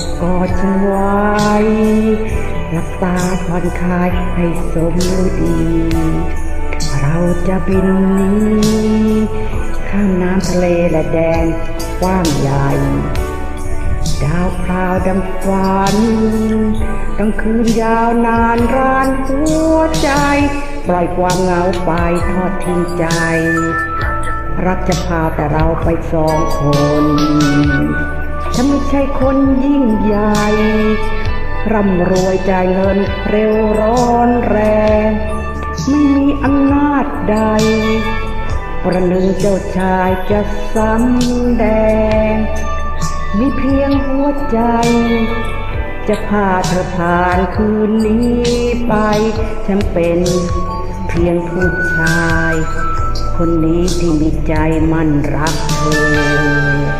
บกอดฉันไว้หลับตาผ่อนคลายให้สมดี เราจะบินนี้ข้ามน้ำทะเลและแดนกว้างใหญ่ ดาวพราวดำฝันกลางคืนยาวนานรานหัวใจ ปล่อยความเหงาไปทอดทิ้งใจ รักจะพาแต่เราไปสองคน ฉันไม่ใช่คนยิ่งใหญ่ ร่ำรวยใจายเงินเร็วร้อนแรง ไม่มีอำนาจใด ประหนึ่งเจ้าชายจะสำแดง มีเพียงหัวใจ จะพาเธอผ่านคืนนี้ไป ฉันเป็นเพียงผู้ชาย คนนี้ที่มีใจมันรักเธอ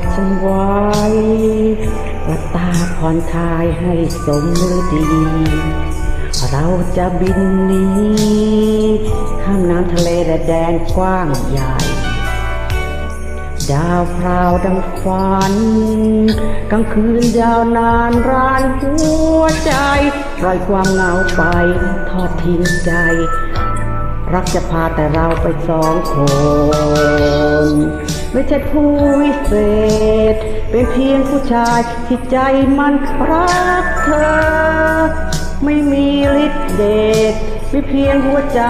ดฉันไว้หลับตาผ่อนคลายให้สมฤดี เราจะบินหนี้ข้ามน้ำทะเลและแดนกว้างใหญ่ ดาวพราวดังฝัน กลางคืนยาวนานรานหัวใจปล่อยความเหงาไปทอดทิ้งใจ รักจะพาแต่เราไปสองคน ไม่ใช่ผู้วิเศษ เป็นเพียงผู้ชายที่ใจมันรักเธอ ไม่มีฤทธิ์เดชไมีเพียงหัวใจ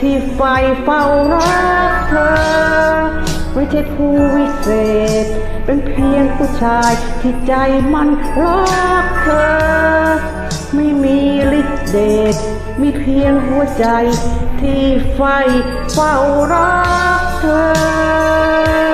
ที่ไฟเฝ้ารักเธอ ไม่ใช่ผู้วิเศษ เป็นเพียงผู้ชายที่ใจมันรักเธอ ไม่มีฤทธิ์เดชมีเพียงหัวใจที่ไฟเฝ้ารักเธอ